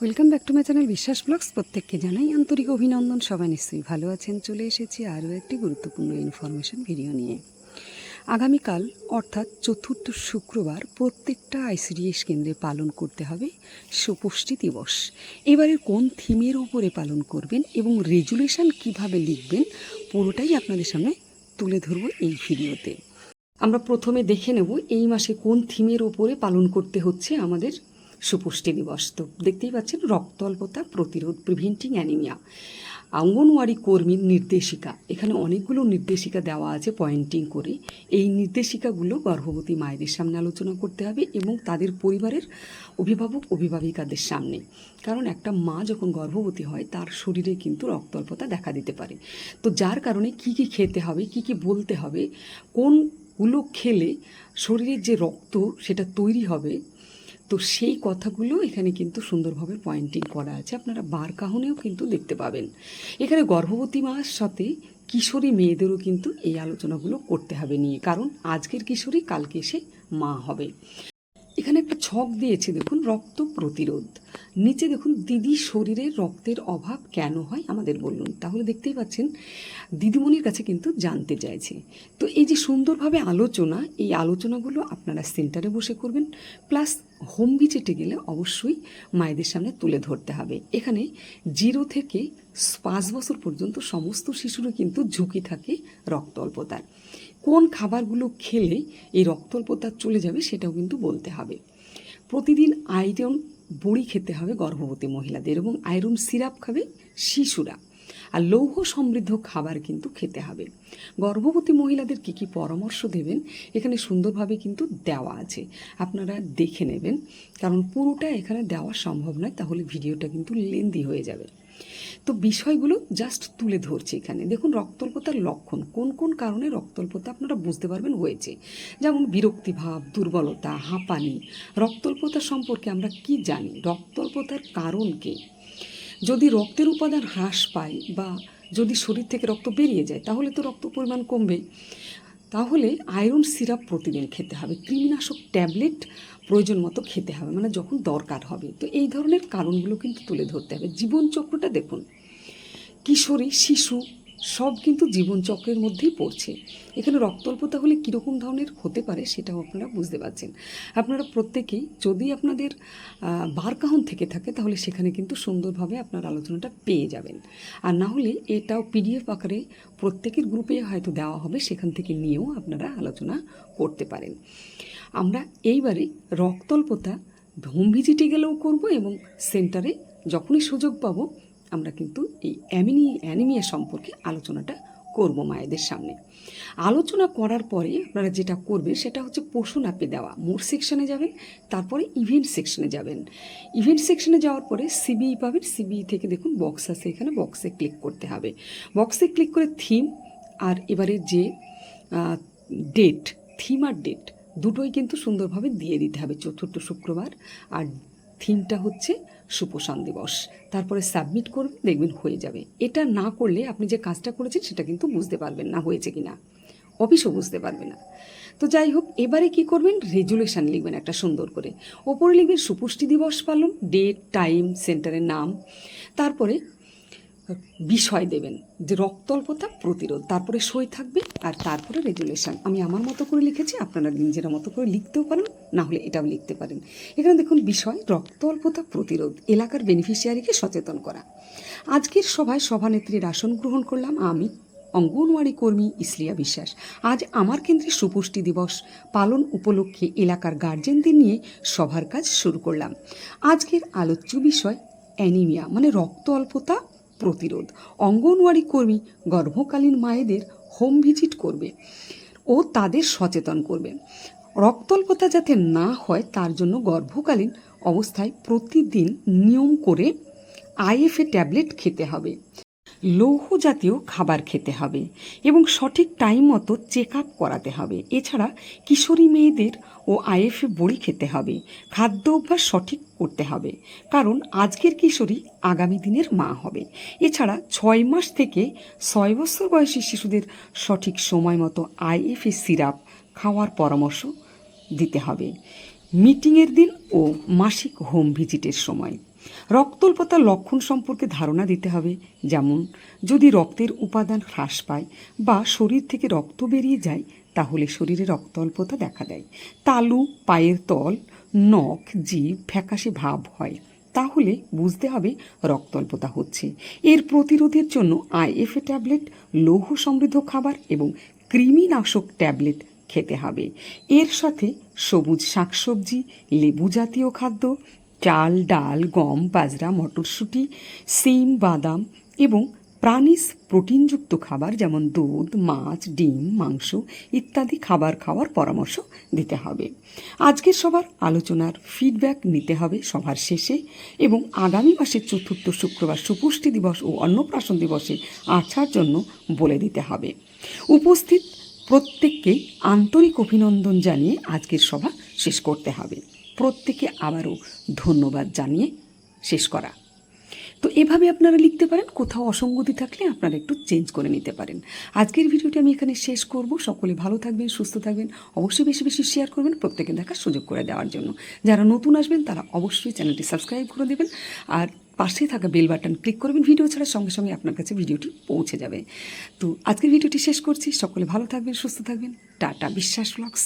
Welcome back to my channel Biswas vlogs প্রত্যেককে জানাই আন্তরিক অভিনন্দন। সবাই নিশ্চয়ই ভালো আছেন। চলে এসেছি আরও একটি গুরুত্বপূর্ণ ইনফরমেশন ভিডিও নিয়ে। আগামীকাল, অর্থাৎ চতুর্থ শুক্রবার, প্রত্যেকটা আইসিডিএস কেন্দ্রে পালন করতে হবে সুপুষ্টি দিবস। এবারের কোন থিমের উপরে পালন করবেন এবং রেজুলেশন কীভাবে লিখবেন, পুরোটাই আপনাদের সামনে তুলে ধরবো এই ভিডিওতে আমরা প্রথমে দেখে নেব এই মাসে কোন থিমের ওপরে পালন করতে হচ্ছে আমাদের সুপুষ্টি দিবস। তো দেখতেই পাচ্ছেন রক্ত অল্পতা প্রতিরোধ প্রিভেন্টিং অ্যানিমিয়া অঙ্গনওয়াড়ি কর্মীর নির্দেশিকা। এখানে অনেকগুলো নির্দেশিকা দেওয়া আছে পয়েন্টিং করে। এই নির্দেশিকাগুলো গর্ভবতী মায়েদের সামনে আলোচনা করতে হবে এবং তাদের পরিবারের অভিভাবক, অভিভাবিকাদের সামনে। কারণ একটা মা যখন গর্ভবতী হয়, তার শরীরে কিন্তু রক্ত অল্পতা দেখা দিতে পারে। তো যার কারণে কি কি খেতে হবে, কি কি বলতে হবে, কোনগুলো খেলে শরীরের যে রক্ত, সেটা তৈরি হবে তো সেই কথাগুলো এখানে কিন্তু সুন্দরভাবে পয়েন্টিং করা আছে। আপনারা বার কাহনেও কিন্তু দেখতে পাবেন। এখানে গর্ভবতী মার সাথে কিশোরী মেয়েদেরও কিন্তু এই আলোচনাগুলো করতে হবে নিয়ে। কারণ আজকের কিশোরী, কালকে এসে মা হবে। এখানে একটা ছক দিয়েছে, দেখুন, রক্ত প্রতিরোধ। নিচে দেখুন, দিদি শরীরে রক্তের অভাব কেন হয় আমাদের বলুন। তাহলে দেখতেই পাচ্ছেন, দিদিমণির কাছে কিন্তু জানতে চাইছে। তো এই যে সুন্দরভাবে আলোচনা, এই আলোচনাগুলো আপনারা সেন্টারে বসে করবেন, প্লাস হোম ভিজিটে গেলে অবশ্যই মায়েদের সামনে তুলে ধরতে হবে। এখানে জিরো থেকে পাঁচ বছর পর্যন্ত সমস্ত শিশুরও কিন্তু ঝুঁকি থাকে রক্ত অল্পতার। কোন খাবারগুলো খেলে এই রক্ত অল্পতা চলে যাবে সেটাও কিন্তু বলতে হবে। প্রতিদিন আয়রন বড়ি খেতে হবে গর্ভবতী মহিলাদের এবং আয়রন সিরাপ খাবে শিশুরা। আর লৌহ সমৃদ্ধ খাবার কিন্তু খেতে হবে। গর্ভবতী মহিলাদের কী কী পরামর্শ দেবেন এখানে সুন্দরভাবে কিন্তু দেওয়া আছে। আপনারা দেখে নেবেন। কারণ পুরোটা এখানে দেওয়া সম্ভব নয়, তাহলে ভিডিওটা কিন্তু লেন্দি হয়ে যাবে। তো বিষয়গুলো জাস্ট তুলে ধরছে এখানে। দেখুন, রক্তল্পতার লক্ষণ, কোন কোন কারণে রক্তল্পতা আপনারা বুঝতে পারবেন হয়েছে? যেমন বিরক্তিভাব, দুর্বলতা, হাঁপানি, রক্তল্পতা সম্পর্কে আমরা কি জানি? রক্তল্পতার কারণ কি? যদি রক্তের উপাদান হ্রাস পায় বা যদি শরীর থেকে রক্ত বেরিয়ে যায়, তাহলে তো রক্ত পরিমাণ কমবে তাহলে আয়রন সিরাপ প্রতিদিন খেতে হবে। কৃমিনাশক ট্যাবলেট প্রয়োজন মতো খেতে হবে মানে যখন দরকার হবে। তো এই ধরনের কারণগুলো কিন্তু তুলে ধরতে হবে। জীবনচক্রটা দেখুন, কিশোরী, শিশু, সব কিন্তু জীবনচক্রের মধ্যেই পড়ছে। এখানে রক্তল্পতা হলে কীরকম ধরনের হতে পারে সেটাও আপনারা বুঝতে পারছেন। আপনারা প্রত্যেকেই যদি আপনাদের বারকাহন থেকে থাকে, তাহলে সেখানে কিন্তু সুন্দরভাবে আপনার আলোচনাটা পেয়ে যাবেন। আর না হলে এটাও পিডিএফ আকারে প্রত্যেকের গ্রুপে হয়তো দেওয়া হবে, সেখান থেকে নিয়েও আপনারা আলোচনা করতে পারেন। আমরা এইবারে রক্তল্পতা হোম ভিজিটে গেলেও করব এবং সেন্টারে যখনই সুযোগ পাবো, আমরা কিন্তু এই অ্যামিনি, অ্যানিমিয়া সম্পর্কে আলোচনাটা করব মায়েদের সামনে। আলোচনা করার পরে আপনারা যেটা করবেন, সেটা হচ্ছে পশু নাপে দেওয়া। মোর সেকশনে যাবেন, তারপরে ইভেন্ট সেকশনে যাবেন। ইভেন্ট সেকশনে যাওয়ার পরে সিবিই পাবেন। সিবিই থেকে দেখুন বক্স আছে, এখানে বক্সে ক্লিক করতে হবে। বক্সে ক্লিক করে থিম আর এবারে যে ডেট, থিম আর ডেট দুটোই কিন্তু সুন্দরভাবে দিয়ে দিতে হবে চতুর্থ শুক্রবার। আর থিমটা হচ্ছে সুপোষণ দিবস। তারপরে সাবমিট করবেন, দেখবেন হয়ে যাবে। এটা না করলে আপনি যে কাজটা করেছেন সেটা কিন্তু বুঝতে পারবেন না হয়েছে কি না অফিসও বুঝতে পারবে না। তো যাই হোক, এবারে কি করবেন? রেজুলেশন লিখবেন একটা সুন্দর করে। ওপরে লিখবেন, সুপুষ্টি দিবস পালন ডেট টাইম সেন্টারের নাম। তারপরে বিষয় দেবেন। যে রক্তল্পতা, প্রতিরোধ, তারপরে সই থাকবে আর তারপরে রেজুলেশন আমি আমার মতো করে লিখেছি, আপনারা নিজেরা মতো করে লিখতেও পারেন, না হলে এটাও লিখতে পারেন। এখানে দেখুন, বিষয় রক্ত অল্পতা প্রতিরোধ, এলাকার বেনিফিশিয়ারিকে সচেতন করা। আজকের সভায় সভানেত্রীর আসন গ্রহণ করলাম আমি, অঙ্গনওয়াড়ি কর্মী ইসলিয়া বিশ্বাস। আজ আমার কেন্দ্রে সুপুষ্টি দিবস পালন উপলক্ষে এলাকার গার্জেনদের নিয়ে সভার কাজ শুরু করলাম। আজকের আলোচ্য বিষয় অ্যানিমিয়া মানে রক্ত অল্পতা প্রতিরোধ। অঙ্গনওয়াড়ি কর্মী গর্ভকালীন মায়েদের হোম ভিজিট করবে ও তাদের সচেতন করবে। রক্তল্পতা যাতে না হয়, তার জন্য গর্ভকালীন অবস্থায় প্রতিদিন নিয়ম করে আইএফএ ট্যাবলেট খেতে হবে। লৌহ জাতীয় খাবার খেতে হবে এবং সঠিক টাইম মতো চেক আপ করাতে হবে। এছাড়া কিশোরী মেয়েদের ও আইএফএ বড়ি খেতে হবে। খাদ্য অভ্যাস সঠিক করতে হবে। কারণ আজকের কিশোরী আগামী দিনের মা হবে। এছাড়া ছয় মাস থেকে ছয় বছর বয়সী শিশুদের সঠিক সময় মতো আইএফএ সিরাপ খাওয়ার পরামর্শ দিতে হবে। মিটিংয়ের দিন ও মাসিক হোম ভিজিটের সময়। রক্তল্পতার লক্ষণ সম্পর্কে ধারণা দিতে হবে। যেমন, যদি রক্তের উপাদান হ্রাস পায় বা শরীর থেকে রক্ত বেরিয়ে যায়, তাহলে শরীরে রক্তল্পতা দেখা দেয়। তালু, পায়ের তল, নখ, জিভ ফ্যাকাশে ভাব হয়। তাহলে বুঝতে হবে রক্তল্পতা হচ্ছে। এর প্রতিরোধের জন্য আইএফএ ট্যাবলেট, লৌহ সমৃদ্ধ খাবার এবং কৃমিনাশক ট্যাবলেট খেতে হবে। এর সাথে সবুজ শাকসবজি লেবু জাতীয় খাদ্য চাল, ডাল, গম, বাজরা, মটরশুঁটি, সিম, বাদাম এবং প্রাণীজ প্রোটিনযুক্ত খাবার যেমন দুধ, মাছ, ডিম, মাংস ইত্যাদি খাবার খাওয়ার পরামর্শ দিতে হবে। আজকের সবার আলোচনার ফিডব্যাক নিতে হবে সবার শেষে এবং আগামী মাসের চতুর্থ শুক্রবার সুপুষ্টি দিবস ও অন্নপ্রাশন দিবসে আসার জন্য বলে দিতে হবে। উপস্থিত প্রত্যেককে আন্তরিক অভিনন্দন জানিয়ে আজকের সভা শেষ করতে হবে। প্রত্যেকে আবারও ধন্যবাদ জানিয়ে শেষ করা। তো এভাবে আপনারা লিখতে পারেন, কোথাও অসঙ্গতি থাকলে আপনারা একটু চেঞ্জ করে নিতে পারেন। আজকের ভিডিওটি আমি এখানে শেষ করব। সকলে ভালো থাকবেন, সুস্থ থাকবেন, অবশ্যই বেশি বেশি শেয়ার করবেন প্রত্যেকে দেখার সুযোগ করে দেওয়ার জন্য। যারা নতুন আসবেন, তারা অবশ্যই চ্যানেলটি সাবস্ক্রাইব করে দেবেন আর পাশে থাকা বেল বাটন ক্লিক করবেন। ভিডিও ছাড়ার সঙ্গে সঙ্গে আপনার কাছে ভিডিওটি পৌঁছে যাবে। তো আজকের ভিডিওটি শেষ করছি। সকলে ভালো থাকবেন, সুস্থ থাকবেন। টাটা, বিশ্বাস ব্লগস